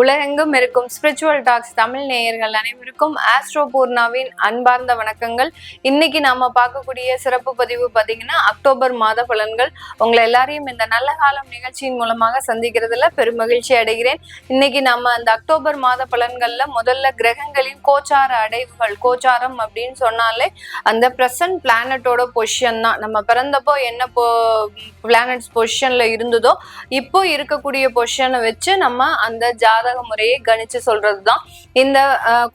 உலகெங்கும் இருக்கும் spiritual tax Tamil நேயர்கள் அனைவருக்கும் ஆஸ்ட்ரோ பூர்ணாவின் அன்பார்ந்த வணக்கங்கள். இன்னைக்கு நாம பார்க்கக்கூடிய சிறப்பு பதிவு பாத்தீங்கன்னா அக்டோபர் மாத பலன்கள். உங்களை எல்லாரையும் இந்த நல்ல காலம் நிகழ்ச்சியின் மூலமாக சந்திக்கிறதுல பெருமகிழ்ச்சி அடைகிறேன். இன்னைக்கு நம்ம அந்த அக்டோபர் மாத பலன்கள்ல முதல்ல கிரகங்களின் கோச்சார அடைவுகள் கோச்சாரம் அப்படின்னு சொன்னாலே அந்த பிரசன்ட் பிளானட்டோட பொசிஷன் தான். நம்ம பிறந்தப்போ என்ன போ பிளானட்ஸ் பொசிஷன்ல இருந்ததோ இப்போ இருக்கக்கூடிய பொசிஷனை வச்சு நம்ம அந்த ஜாதக முறையை கணிச்சு சொல்றதுதான். இந்த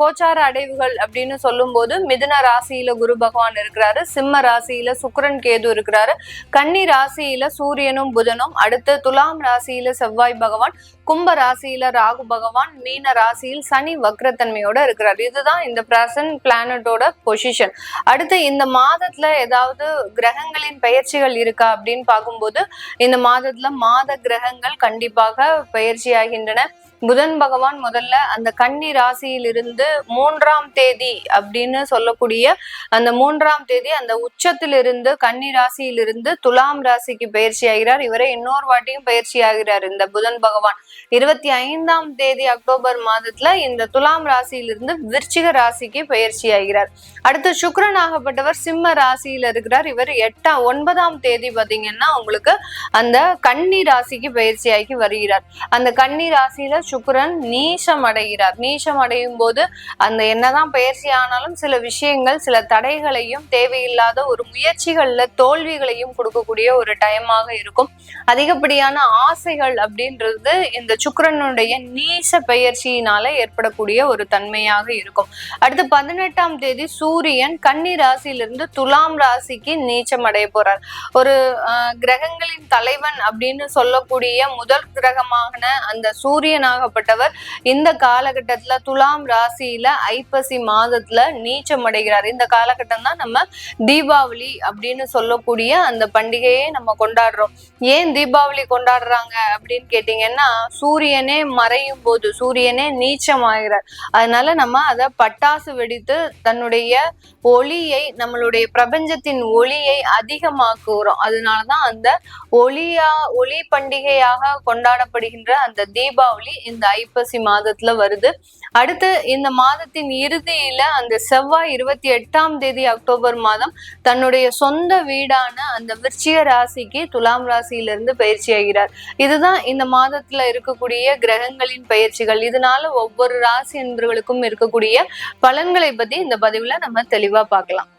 கோச்சார அடைவுகள் அப்படின்னு சொல்லும் போது மிதுன ராசியில குரு பகவான் இருக்கிறாரு சிம்ம ராசியில சுக்கிரன் கேது இருக்கிறாரு கன்னி ராசியில சூரியனும் புதனும் அடுத்து துலாம் ராசியில செவ்வாய் பகவான் கும்ப ராசியில ராகு பகவான் மீன ராசியில் சனி வக்ரத்தன்மையோட இருக்கிறார். இதுதான் இந்த பிரசன்ட் பிளானட்டோட பொசிஷன் அடுத்து இந்த மாதத்துல ஏதாவது கிரகங்களின் பயிற்சிகள் இருக்கா அப்படின்னு பார்க்கும்போது இந்த மாதத்துல மாத கிரகங்கள் கண்டிப்பாக பயிற்சியாகின்றன. புதன் பகவான் முதல்ல அந்த கன்னி ராசியிலிருந்து மூன்றாம் தேதி அப்படின்னு சொல்லக்கூடிய அந்த மூன்றாம் தேதி அந்த உச்சத்திலிருந்து கன்னி ராசியிலிருந்து துலாம் ராசிக்கு பயிற்சி ஆகிறார். இவரே இன்னொரு வாட்டியும் பயிற்சி ஆகிறார் இந்த புதன் பகவான். இருபத்தி ஐந்தாம் தேதி அக்டோபர் மாதத்துல இந்த துலாம் ராசியிலிருந்து விருச்சிக ராசிக்கு பயிற்சி ஆகிறார். அடுத்து சுக்ரன் ஆகப்பட்டவர் சிம்ம ராசியில இருக்கிறார். இவர் எட்டாம் ஒன்பதாம் தேதி பாத்தீங்கன்னா உங்களுக்கு அந்த கன்னி ராசிக்கு பயிற்சியாகி வருகிறார். அந்த கன்னி ராசியில சுக்கரன் நீசம் அடைகிறார். நீசம் அடையும் போது அந்த என்னதான் பயிற்சி ஆனாலும் சில விஷயங்கள் சில தடைகளையும் தேவையில்லாத ஒரு முயற்சிகள்ல தோல்விகளையும் கொடுக்கக்கூடிய ஒரு டைமாக இருக்கும். அதிகப்படியான ஆசைகள் அப்படின்றது இந்த சுக்கரனுடைய நீச பயிற்சியினால ஏற்படக்கூடிய ஒரு தன்மையாக இருக்கும். அடுத்து பதினெட்டாம் தேதி சூரியன் கன்னி ராசியிலிருந்து துலாம் ராசிக்கு நீச்சம் அடைய போறார். ஒரு கிரகங்களின் தலைவன் அப்படின்னு சொல்லக்கூடிய முதல் கிரகமான அந்த சூரியனாக சூரியனாகப்பட்டவர் இந்த காலகட்டத்துல துலாம் ராசியில ஐப்பசி மாதத்துல நீச்சம் அடைகிறார். இந்த காலகட்டம் தான் நம்ம தீபாவளி அப்படின்னு சொல்லக்கூடிய அந்த பண்டிகையை நம்ம கொண்டாடுறோம். ஏன் தீபாவளி கொண்டாடுறாங்க அப்படின்னு கேட்டீங்கன்னா சூரியனே மறையும் போது சூரியனே நீச்சம் ஆகிறார். அதனால நம்ம அதை பட்டாசு வெடித்து தன்னுடைய ஒளியை நம்மளுடைய பிரபஞ்சத்தின் ஒளியை அதிகமாக்குகிறோம். அதனாலதான் அந்த ஒளியா ஒளி பண்டிகையாக கொண்டாடப்படுகின்ற அந்த தீபாவளி இந்த ஐப்பசி மாதத்துல வருது. அடுத்து இந்த மாதத்தின் இறுதியில அந்த செவ்வாய் இருபத்தி எட்டாம் தேதி அக்டோபர் மாதம் தன்னுடைய சொந்த வீடான அந்த விருச்சிக ராசிக்கு துலாம் ராசியிலிருந்து பயிற்சி ஆகிறார். இதுதான் இந்த மாதத்துல இருக்கக்கூடிய கிரகங்களின் பயிற்சிகள். இதனால ஒவ்வொரு ராசி என்பவர்களுக்கும் இருக்கக்கூடிய பலன்களை பத்தி இந்த பதிவுல நம்ம தெளிவா பார்க்கலாம்.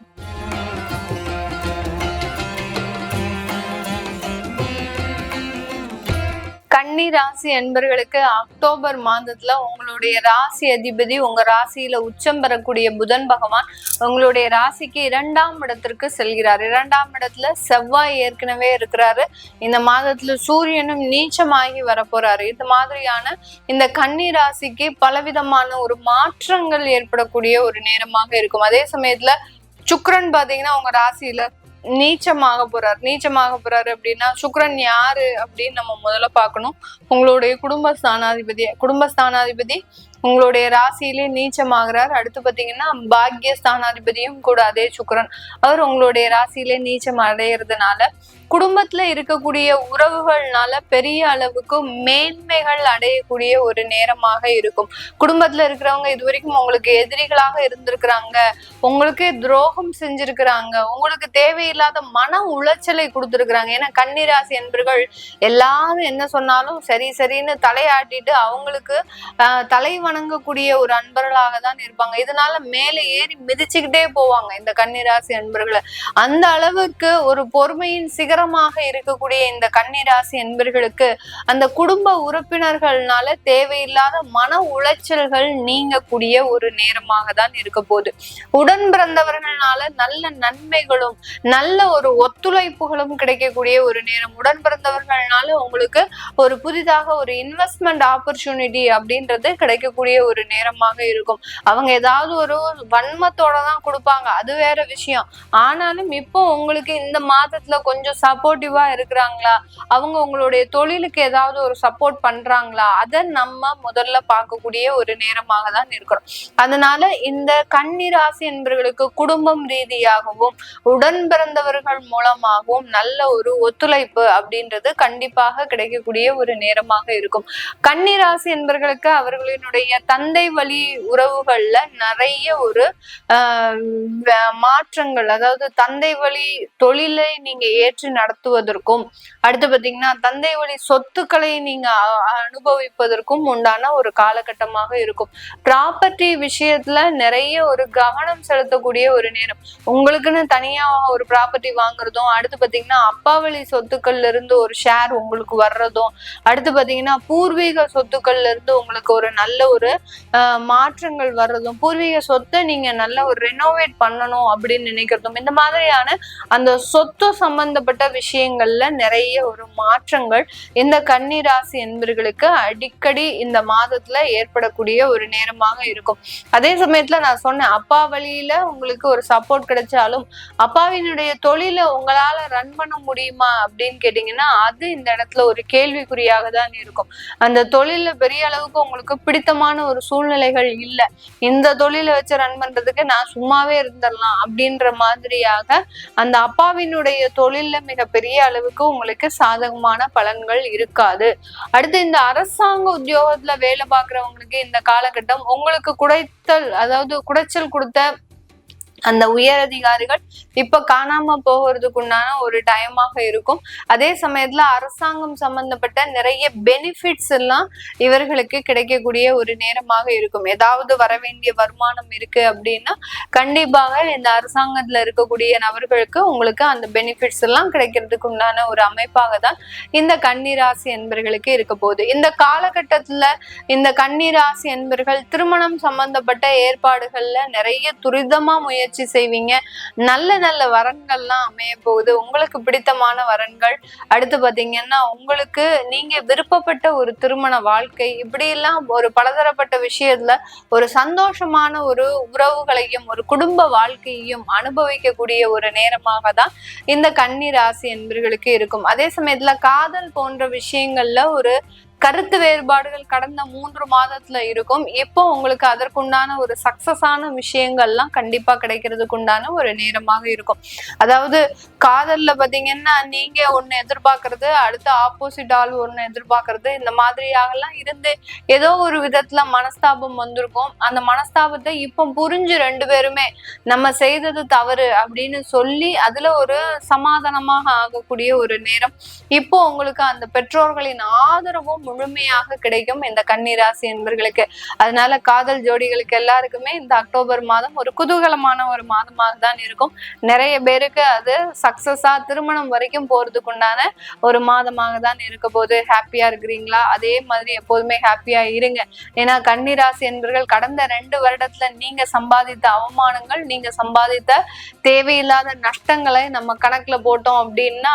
கன்னி ராசி அன்பர்களுக்கு அக்டோபர் மாதத்துல உங்களுடைய ராசி அதிபதி உங்க ராசியில உச்சம் பெறக்கூடிய புதன் பகவான் உங்களுடைய ராசிக்கு இரண்டாம் இடத்திற்கு செல்கிறார். இரண்டாம் இடத்துல செவ்வாய் ஏற்கனவே இருக்கிறாரு. இந்த மாதத்துல சூரியனும் நீச்சமாகி வரப்போறாரு. இது மாதிரியான இந்த கன்னி ராசிக்கு பலவிதமான ஒரு மாற்றங்கள் ஏற்படக்கூடிய ஒரு நேரமாக இருக்கும். அதே சமயத்துல சுக்கரன் பாத்தீங்கன்னா உங்க ராசியில நீச்சமாக போறார். நீச்சமாக போறாரு அப்படின்னா சுக்ரன் யாரு அப்படின்னு நம்ம முதல்ல பார்க்கணும். உங்களுடைய குடும்ப ஸ்தானாதிபதி குடும்ப ஸ்தானாதிபதி உங்களுடைய ராசியிலே நீச்சமாகிறார். அடுத்து பார்த்தீங்கன்னா பாக்கிய ஸ்தானாதிபதியும் கூட அதே சுக்கிரன். அவர் உங்களுடைய ராசியிலே நீச்சம் அடையிறதுனால குடும்பத்துல இருக்கக்கூடிய உறவுகள்னால பெரிய அளவுக்கு மேன்மைகள் அடையக்கூடிய ஒரு நேரமாக இருக்கும். குடும்பத்துல இருக்கிறவங்க இது வரைக்கும் உங்களுக்கு எதிரிகளாக இருந்திருக்கிறாங்க. உங்களுக்கே துரோகம் செஞ்சிருக்கிறாங்க. உங்களுக்கு தேவையில்லாத மன உளைச்சலை கொடுத்துருக்குறாங்க. ஏன்னா கன்னிராசி என்பர்கள் எல்லாரும் என்ன சொன்னாலும் சரி சரின்னு தலையாட்டிட்டு அவங்களுக்கு ஆஹ், தலை வணங்கக்கூடிய ஒரு அன்பர்களாக தான் இருப்பாங்க. இதனால மேலே ஏறி மிதிச்சுக்கிட்டே போவாங்க இந்த கன்னிராசி அன்பர்களை. அந்த அளவுக்கு ஒரு பொறுமையின் சிகரம் சிகரமாக இருக்கக்கூடிய இந்த கன்னிராசி என்பர்களுக்கு அந்த குடும்ப உறுப்பினர்கள்னால தேவையில்லாத மன உளைச்சல்கள் நீங்கக்கூடிய ஒரு நேரமாக தான் இருக்க போகுது. உடன் பிறந்தவர்கள்னால நல்ல நன்மைகளும் நல்ல ஒரு ஒத்துழைப்புகளும் கிடைக்கக்கூடிய ஒரு நேரம். உடன் பிறந்தவர்கள்னால உங்களுக்கு ஒரு புதிதாக ஒரு இன்வெஸ்ட்மெண்ட் ஆப்பர்ச்சுனிட்டி அப்படின்றது கிடைக்கக்கூடிய ஒரு நேரமாக இருக்கும். அவங்க ஏதாவது ஒரு வன்மத்தோட தான் கொடுப்பாங்க. அது வேற விஷயம். ஆனாலும் இப்போ உங்களுக்கு இந்த மாதத்துல கொஞ்சம் சப்போர்ட்டிவா இருக்கிறாங்களா? அவங்க உங்களுடைய தொழிலுக்கு ஏதாவது ஒரு சப்போர்ட் பண்றாங்களா? அதை நம்ம முதல்ல பார்க்கக்கூடிய ஒரு நேரமாக தான் இருக்கிறோம். அதனால இந்த கன்னிராசி என்பவர்களுக்கு குடும்பம் ரீதியாகவும் உடன் பிறந்தவர்கள் மூலமாகவும் நல்ல ஒரு ஒத்துழைப்பு அப்படின்றது கண்டிப்பாக கிடைக்கக்கூடிய ஒரு நேரமாக இருக்கும். கன்னிராசி என்பவர்களுக்கு அவர்களினுடைய தந்தை வழி உறவுகள்ல நிறைய ஒரு ஆஹ் மாற்றங்கள் அதாவது தந்தை வழி தொழிலை நீங்க ஏற்று நடத்துவதற்கும் அடுத்து பாத்தீங்கன்னா தந்தை வழி சொத்துக்களை நீங்க அனுபவிப்பதற்கும் உண்டான ஒரு காலகட்டமாக இருக்கும். ப்ராப்பர்ட்டி விஷயத்துல நிறைய ஒரு கவனம் செலுத்தக்கூடிய ஒரு நேரம். உங்களுக்குன்னு தனியா ஒரு ப்ராப்பர்ட்டி வாங்குறதும் அடுத்து பாத்தீங்கன்னா அப்பா வழி சொத்துக்கள்ல இருந்து ஒரு ஷேர் உங்களுக்கு வர்றதும் அடுத்து பாத்தீங்கன்னா பூர்வீக சொத்துக்கள்ல இருந்து உங்களுக்கு ஒரு நல்ல ஒரு ஆஹ், மாற்றங்கள் வர்றதும் பூர்வீக சொத்தை நீங்க நல்ல ஒரு ரெனோவேட் பண்ணணும் அப்படின்னு நினைக்கிறதும் இந்த மாதிரியான அந்த சொத்து சம்பந்தப்பட்ட விஷயங்கள்ல நிறைய ஒரு மாற்றங்கள் இந்த கன்னிராசி என்பர்களுக்கு அடிக்கடி இந்த மாதத்துல ஏற்படக்கூடிய ஒரு நேரமாக இருக்கும். அதே சமயத்துல நான் சொன்னேன் அப்பா வழியில உங்களுக்கு ஒரு சப்போர்ட் கிடைச்சாலும் அப்பாவினுடைய தொழிலை உங்களால ரன் பண்ண முடியுமா அப்படின்னு கேட்டீங்கன்னா அது இந்த இடத்துல ஒரு கேள்விக்குறியாக தான் இருக்கும். அந்த தொழில பெரிய அளவுக்கு உங்களுக்கு பிடித்தமான ஒரு சூழ்நிலைகள் இல்ல. இந்த தொழிலை வச்சு ரன் பண்றதுக்கு நான் சும்மாவே இருந்துடலாம் அப்படின்ற மாதிரியாக அந்த அப்பாவினுடைய தொழில மிக பெரிய அளவுக்கு உங்களுக்கு சாதகமான பலன்கள் இருக்காது. அடுத்து இந்த அரசாங்க உத்தியோகத்துல வேலை பார்க்குறவங்களுக்கு இந்த காலகட்டம் உங்களுக்கு குடைத்தல் அதாவது குடைச்சல் கொடுத்த அந்த உயர் அதிகாரிகள் இப்ப காணாம போகிறதுக்கு உண்டான ஒரு டைமாக இருக்கும். அதே சமயத்துல அரசாங்கம் சம்பந்தப்பட்ட நிறைய பெனிஃபிட்ஸ் எல்லாம் இவர்களுக்கு கிடைக்கக்கூடிய ஒரு நேரமாக இருக்கும். ஏதாவது வர வேண்டிய வருமானம் இருக்கு அப்படின்னா கண்டிப்பாக இந்த அரசாங்கத்துல இருக்கக்கூடிய நபர்களுக்கு உங்களுக்கு அந்த பெனிஃபிட்ஸ் எல்லாம் கிடைக்கிறதுக்கு உண்டான ஒரு அமைப்பாக தான் இந்த கன்னிராசி என்பர்களுக்கு இருக்க போகுது. இந்த காலகட்டத்துல இந்த கன்னிராசி என்பர்கள் திருமணம் சம்பந்தப்பட்ட ஏற்பாடுகள்ல நிறைய துரிதமா முயற்சி செய்வீங்க. நல்ல நல்ல வரன்கள்லாம் அமைய போகுது உங்களுக்கு பிடித்தமான வரன்கள் அடுத்து பாத்தீங்கன்னா உங்களுக்கு நீங்க விருப்பப்பட்ட ஒரு திருமண வாழ்க்கை இப்படி எல்லாம் ஒரு பலதரப்பட்ட விஷயத்துல ஒரு சந்தோஷமான ஒரு உறவுகளையும் ஒரு குடும்ப வாழ்க்கையையும் அனுபவிக்கக்கூடிய ஒரு நேரமாக தான் இந்த கன்னி ராசி என்பர்களுக்கு இருக்கும். அதே சமயத்துல காதல் போன்ற விஷயங்கள்ல ஒரு கருத்து வேறுபாடுகள் கடந்த மூன்று மாதத்துல இருக்கும். இப்போ உங்களுக்கு அதற்குண்டான ஒரு சக்சஸான விஷயங்கள்லாம் கண்டிப்பா கிடைக்கிறதுக்கு உண்டான ஒரு நேரமாக இருக்கும். அதாவது காதல்ல பாத்தீங்கன்னா நீங்க ஒண்ணு எதிர்பார்க்கறது அடுத்து ஆப்போசிட் ஆள் ஒண்ணு எதிர்பார்க்கறது இந்த மாதிரியாகலாம் இருந்து ஏதோ ஒரு விதத்துல மனஸ்தாபம் வந்திருக்கும். அந்த மனஸ்தாபத்தை இப்போ புரிஞ்சு ரெண்டு பேருமே நம்ம செய்தது தவறு அப்படின்னு சொல்லி அதுல ஒரு சமாதானமாக ஆகக்கூடிய ஒரு நேரம். இப்போ உங்களுக்கு அந்த பெற்றோர்களின் ஆதரவும் முழுமையாக கிடைக்கும் இந்த கன்னிராசி என்பர்களுக்கு. அதனால காதல் ஜோடிகளுக்கு எல்லாருக்குமே இந்த அக்டோபர் மாதம் ஒரு குதூகலமான ஒரு மாதமாக தான் இருக்கும். நிறைய பேருக்கு அது சக்சஸா திருமணம் வரைக்கும் போறதுக்கு உண்டான ஒரு மாதமாக தான் இருக்க போது ஹாப்பியா இருக்கிறீங்களா? அதே மாதிரி எப்போதுமே ஹாப்பியா இருங்க. ஏன்னா கன்னிராசி என்பர்கள் கடந்த ரெண்டு வருடத்துல நீங்க சம்பாதித்த அவமானங்கள் நீங்க சம்பாதித்த தேவையில்லாத நஷ்டங்களை நம்ம கணக்குல போட்டோம் அப்படின்னா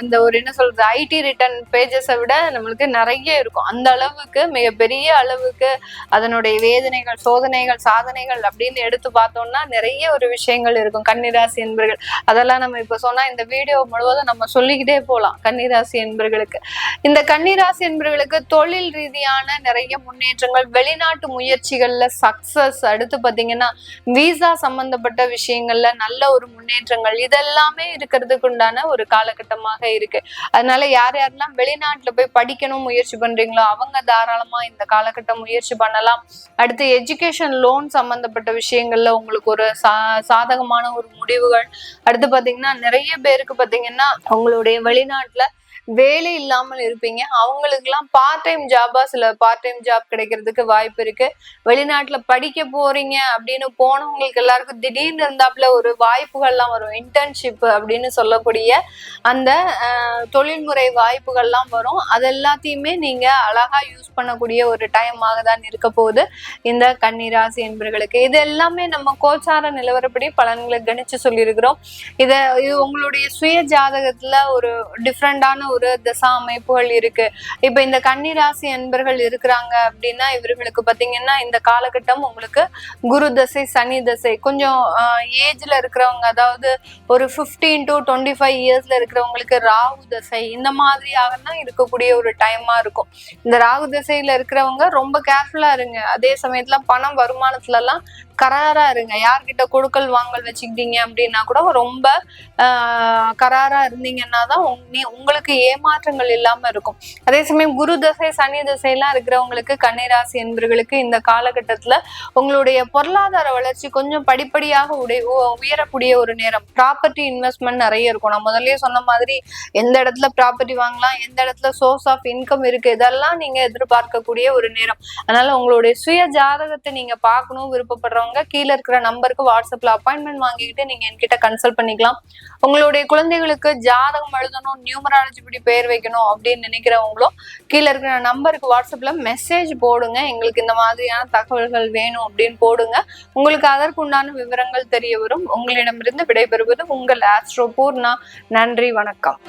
அந்த ஒரு என்ன சொல்றது ஐடி ரிட்டர்ன் பேஜஸை விட நம்மளுக்கு நிறைய இருக்கும். அந்த அளவுக்கு மிகப்பெரிய அளவுக்கு அதனுடைய வேதனைகள் சோதனைகள் சாதனைகள் அப்படின்னு எடுத்து பார்த்தோம்னா நிறைய ஒரு விஷயங்கள் இருக்கும். கன்னிராசி என்பர்கள். அதெல்லாம் நம்ம இப்ப சொன்னா இந்த வீடியோ முழுவதும் நம்ம சொல்லிக்கிட்டே போகலாம் கன்னிராசி என்பர்களுக்கு. இந்த கன்னிராசி என்பர்களுக்கு தொழில் ரீதியான நிறைய முன்னேற்றங்கள் வெளிநாட்டு முயற்சிகள்ல சக்சஸ் அடுத்து பாத்தீங்கன்னா விசா சம்பந்தப்பட்ட விஷயங்கள்ல நல்ல ஒரு முன்னேற்றங்கள் இதெல்லாமே இருக்கிறதுக்கு உண்டான ஒரு காலகட்டமாக இருக்கு. அதனால யார் யாரெல்லாம் வெளிநாட்டுல போய் படிக்கணும் முயற்சி பண்றீங்களோ அவங்க தாராளமா இந்த காலகட்டம் முயற்சி பண்ணலாம். அடுத்து எஜுகேஷன் லோன் சம்பந்தப்பட்ட விஷயங்கள்ல உங்களுக்கு ஒரு சா சாதகமான ஒரு முடிவுகள். அடுத்து பாத்தீங்கன்னா நிறைய பேருக்கு பாத்தீங்கன்னா உங்களுடைய வெளிநாட்டுல வேலை இல்லாமல் இருப்பீங்க. அவங்களுக்குலாம் பார்ட் டைம் ஜாபா சில பார்ட் டைம் ஜாப் கிடைக்கிறதுக்கு வாய்ப்பு இருக்கு. வெளிநாட்டுல படிக்க போறீங்க அப்படின்னு போனவங்களுக்கு எல்லாருக்கும் திடீர்னு இருந்தாப்புல ஒரு வாய்ப்புகள்லாம் வரும். இன்டர்ன்ஷிப் அப்படின்னு சொல்லக்கூடிய அந்த தொழில்முறை வாய்ப்புகள்லாம் வரும். அது எல்லாத்தையுமே நீங்க அழகா யூஸ் பண்ணக்கூடிய ஒரு டைமாக தான் இருக்க போகுது. இந்த கன்னிராசி என்பர்களுக்கு. இது எல்லாமே நம்ம கோச்சார நிலவரப்படி பலன்களை கணிச்சு சொல்லியிருக்கிறோம். இதை இது உங்களுடைய சுய ஜாதகத்துல ஒரு டிஃப்ரெண்டான ஒரு தசா அமைப்புகள் இருக்கு. இப்ப இந்த கன்னிராசி அன்பர்கள் இருக்கிறாங்க அப்படின்னா இவர்களுக்கு பாத்தீங்கன்னா இந்த காலகட்டம் உங்களுக்கு குரு தசை சனி தசை. கொஞ்சம் ஏஜ்ல இருக்கிறவங்க அதாவது ஒரு ஃபிஃப்டீன் டு டுவெண்ட்டி ஃபைவ் இயர்ஸ்ல இருக்கிறவங்களுக்கு ராகு தசை இந்த மாதிரியாக தான் இருக்கக்கூடிய ஒரு டைமா இருக்கும். இந்த ராகு தசையில இருக்கிறவங்க ரொம்ப கேர்ஃபுல்லா இருங்க. அதே சமயத்துல பணம் வருமானத்துல எல்லாம் கராரா இருங்க. யார்கிட்ட கொடுக்கல் வாங்கல் வச்சுக்கிட்டீங்க அப்படின்னா கூட ரொம்ப ஆஹ் கராரா இருந்தீங்கன்னா தான் உங்களுக்கு ஏமாற்றங்கள் இல்லாம இருக்கும். அதே சமயம் குரு தசை சனி தசையெல்லாம் இருக்கிறவங்களுக்கு கன்னிராசி என்பவர்களுக்கு இந்த காலகட்டத்துல உங்களுடைய பொருளாதார வளர்ச்சி கொஞ்சம் படிப்படியாக உடைய உயரக்கூடிய ஒரு நேரம். ப்ராப்பர்ட்டி இன்வெஸ்ட்மெண்ட் நிறைய இருக்கும். நான் முதல்லயே சொன்ன மாதிரி எந்த இடத்துல ப்ராப்பர்ட்டி வாங்கலாம் எந்த இடத்துல சோர்ஸ் ஆஃப் இன்கம் இருக்கு இதெல்லாம் நீங்க எதிர்பார்க்கக்கூடிய ஒரு நேரம். அதனால உங்களுடைய சுய ஜாதகத்தை நீங்க பார்க்கணும் விருப்பப்படுறவங்க கீழே இருக்கிற நம்பருக்கு வாட்ஸ்அப்ல அப்பாயின்மெண்ட் வாங்கிக்கிட்டு நீங்க என்கிட்ட கன்சல்ட் பண்ணிக்கலாம். உங்களுடைய குழந்தைகளுக்கு ஜாதகம் எழுதணும் நியூமராலஜி இப்படி பேர் வைக்கணும் அப்படின்னு நினைக்கிறவங்களும் கீழே இருக்கிற நம்பருக்கு வாட்ஸ்அப்ல மெசேஜ் போடுங்க. எங்களுக்கு இந்த மாதிரியான தகவல்கள் வேணும் அப்படின்னு போடுங்க. உங்களுக்கு அதற்குண்டான விவரங்கள் தெரிய வரும். உங்களிடமிருந்து விடைபெறுவது உங்கள் ஆஸ்ட்ரோ பூர்ணா நன்றி வணக்கம்.